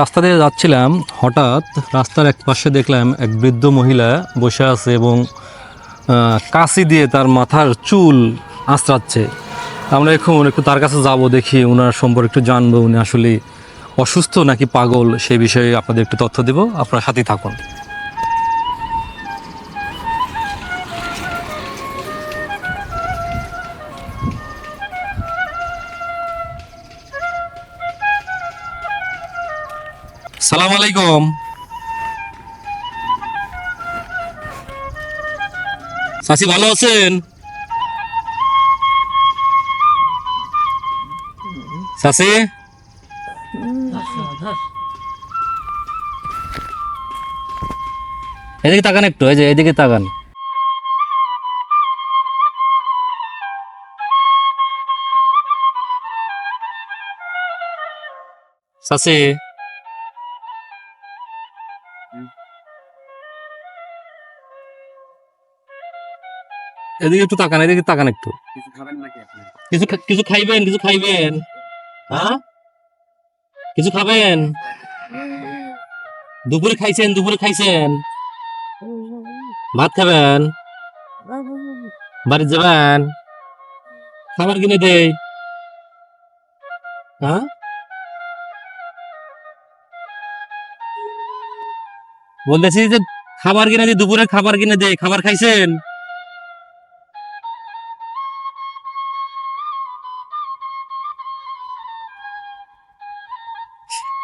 রাস্তা দিয়ে যাচ্ছিলাম, হঠাৎ রাস্তার এক পাশে দেখলাম এক বৃদ্ধ মহিলা বসে আছে এবং কাশি দিয়ে তার মাথার চুল আঁচড়াচ্ছে। আমরা এখন একটু তার কাছে যাব, দেখি ওনার সম্পর্কে একটু জানব, উনি আসলে অসুস্থ নাকি পাগল সেই বিষয়ে আপনাদের একটু তথ্য দেব। আপনার সাথেই থাকুন। সালাম আলাইকুম। চাচি ভালো আছেন? চাচি এদিকে তাকান একটু এই যে এদিকে তাকান। চাচি এদিকে একটু তাকান এদিকে তাকান একটু। কিছু খাবেন কিছু কিছু খাইবেন কিছু খাইবেন। হ্যাঁ? কিছু খাবেন? দুপুরে খাইছেন দুপুরে খাইছেন। ভাত খাবেন? বাড়ি যাবেন? খাবার কিনে দেই। হ্যাঁ? বলতেছি যে খাবার কিনে দিই দুপুরে খাবার কিনে দেই। খাবার খাইছেন?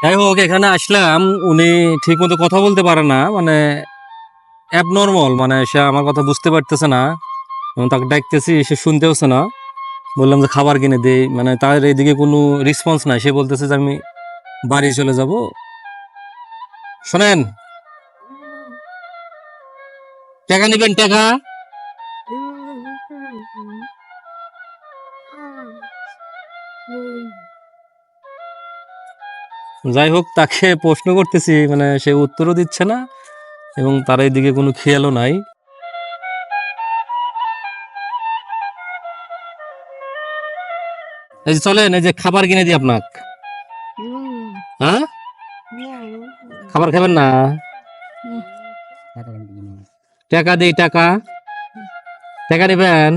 যাই হোক এখানে আসলাম। উনি ঠিক মতো কথা বলতে পারে না মানে অ্যাবনর্মাল মানে সে আমার কথা বুঝতে পারতেছে না। এবং তাকে ডাকতেছি, সে শুনতেওছে না। বললাম যে খাবার কিনে দেই মানে তার এইদিকে কোনো রেসপন্স নাই। সে বলতেছে যে আমি বাড়ি চলে যাব। শোনেন। টাকা নেবেন, টাকা? যাই হোক তাকে প্রশ্ন করতেছি মানে সে উত্তরও দিচ্ছে না এবং তার এইদিকে কোনো খেয়ালও নাই। এই যে চলেন এই যে খাবার কিনে দিই আপনাক। হ্যাঁ? খাবার খাবেন না? টাকা দিই টাকা। টাকা নেবেন?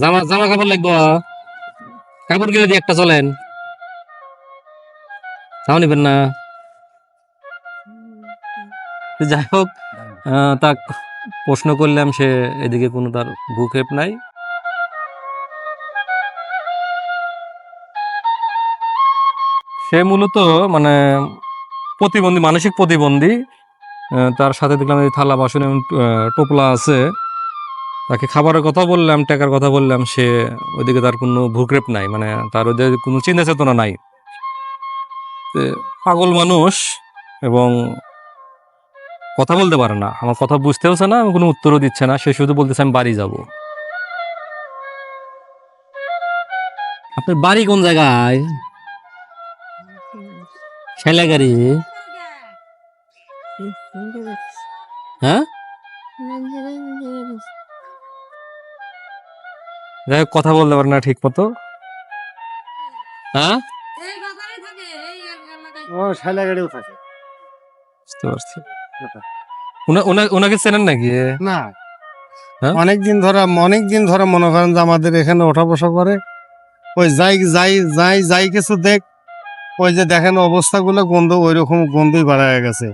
জামা জামা কাপড় লাগবো। কাপড় কিনে দিই একটা চলেন। তাও নেবেন না। যাই হোক তা প্রশ্ন করলাম সে এদিকে কোনো তার ভূক্ষেপ নাই। সে মূলত মানে প্রতিবন্ধী, মানসিক প্রতিবন্ধী তার সাথে দেখলাম এই থালা বাসন এবং টোপলা আছে। তাকে খাবারের কথা বললাম, টাকার কথা বললাম, সে ওইদিকে তার কোনো ভূক্ষেপ নাই মানে তার ওদের কোনো চিন্তা চেতনা নাই। পাগল মানুষ এবং কথা বলতে পারে না। আমার কথা বুঝতেওছে না আমি কোনো উত্তরও দিচ্ছে না, সে শুধু বলতেছে, আমি বাড়ি যাব। আপনার বাড়ি কোন জায়গায়? ছেলেগাড়ি হ্যাঁ? যাই কথা বলতে পারে না ঠিক মতো হ্যাঁ ও শাইলা গাড়িও থাকে বুঝতে পারছি। ওনাকে চেনেন নাকি? না। হ্যাঁ? অনেক দিন ধরে অনেক দিন ধরে মনে করেন যে আমাদের এখানে ওঠা বসা করে। ওই যাই যাই যাই যাই কিছু দেখ ওই যে দেখেন অবস্থাগুলো গন্ধ ওই রকম গন্ধই বাড়ায় গেছে।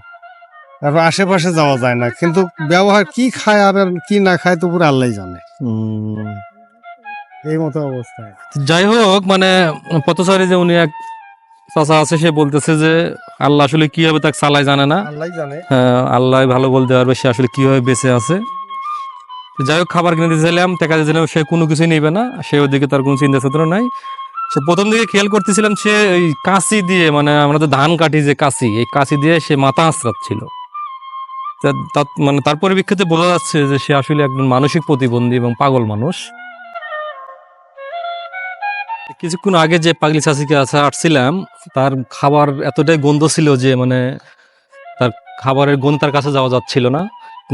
তারপর আশেপাশে যাওয়া যায় না কিন্তু ব্যবহার কি খায় আর কি না খায় তো পুরো আল্লাহ জানে। এই মতো অবস্থায় যাই হোক মানে পথচারী যে উনি এক চাচা আছে সে বলতেছে যে আল্লাহ আসলে কীভাবে তাকে চালায় জানে না? আল্লাহ জানে। হ্যাঁ, আল্লাহ ভালো বলতে পারবে সে আসলে কীভাবে বেঁচে আছে। তো যাই হোক খাবার কিনে দিয়েছিলাম টাকা দিয়েছিলাম সে কোনো কিছুই নেবে না সে ওদিকে তার কোনো চিন্তা চেতনা নাই। সে প্রথম দিকে খেয়াল করতেছিলাম সে ওই কাঁচি দিয়ে মানে আমরা তো ধান কাটি যে কাঁচি এই কাঁচি দিয়ে সে মাথা আঁচড়াচ্ছিল। মানে তার পরিপ্রেক্ষিতে বোঝা যাচ্ছে যে সে আসলে একজন মানসিক প্রতিবন্ধী এবং পাগল মানুষ। কিছুক্ষণ আগে যে পাগলি চাষিকে আসছিলাম তার খাবার এতটাই গন্ধ ছিল যে মানে তার খাবারের গন্ধ তার কাছে যাওয়া যাচ্ছিল না।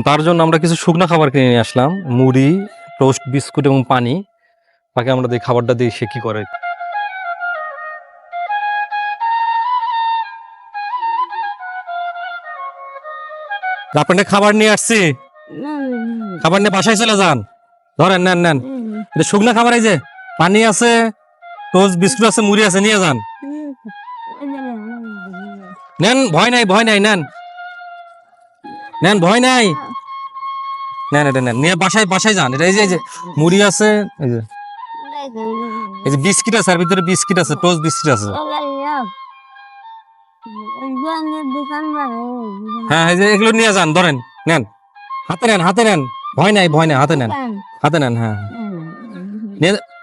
তার জন্য আমরা কিছু শুকনো খাবার কিনে নিয়ে আসলাম মুড়ি টোস্ট বিস্কুট এবং পানি। তাকে আমরা দিই খাবারটা দিই সে কি করে? আপনার খাবার নিয়ে আসছি। খাবার নিয়ে বাসায় চলে যান। ধরেন নেন নেন। শুকনো খাবার এই যে পানি আছে টোস্ট বিস্কুট আছে, মুড়ি আছে, নিয়ে যান। নেন, ভয় নাই ভয় নাই, নেন। নেন, ভয় নাই। নেন, এটা নেন, নিয়ে বাসায় বাসায় যান। এটা এই যে এই যে, মুড়ি আছে, এই যে। এই যে বিস্কিট আছে, আর ভিতরে বিস্কিট আছে, টোস্ট বিস্কিট আছে। হ্যাঁ এই যে, এগুলো নিয়ে যান, ধরেন, নেন। হাতে নেন হাতে নেন। ভয় নাই ভয় নাই, হাতে নেন। হাতে নেন হ্যাঁ।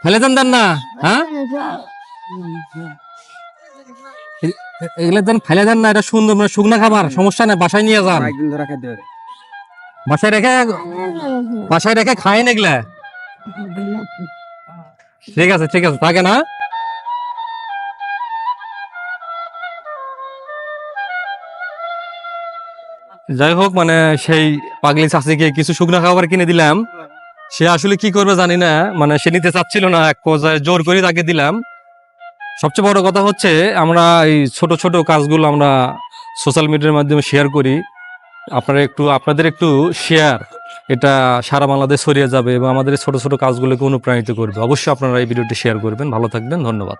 ফেলে দেন দেন না হ্যাঁ? এগুলো দেন ফেলে দেন না এটা সুন্দর মানে শুকনো খাবার সমস্যা নেই বাসায় নিয়ে যান। একদিন ধরে খেতে হবে। বাসায় রেখে বাসায় রেখে খায়েন এগুলা। ঠিক আছে ঠিক আছে থাকে না? যাই হোক মানে সেই পাগলি চাষিকে কিছু শুকনো খাবার কিনে দিলাম। সে আসলে কি করবে জানি না মানে সে নিতে চাচ্ছিল না এক পর্যায়ে, জোর করে তাকে দিলাম। সবচেয়ে বড় কথা হচ্ছে, আমরা এই ছোট ছোট কাজগুলো আমরা সোশ্যাল মিডিয়ার মাধ্যমে শেয়ার করি। আপনারা একটু, আপনাদের একটু শেয়ার এটা সারা বাংলাদেশ ছড়িয়ে যাবে এবং আমাদের ছোট ছোট কাজগুলোকে অনুপ্রাণিত করবে। অবশ্যই আপনারা এই ভিডিওটি শেয়ার করবেন। ভালো থাকবেন, ধন্যবাদ।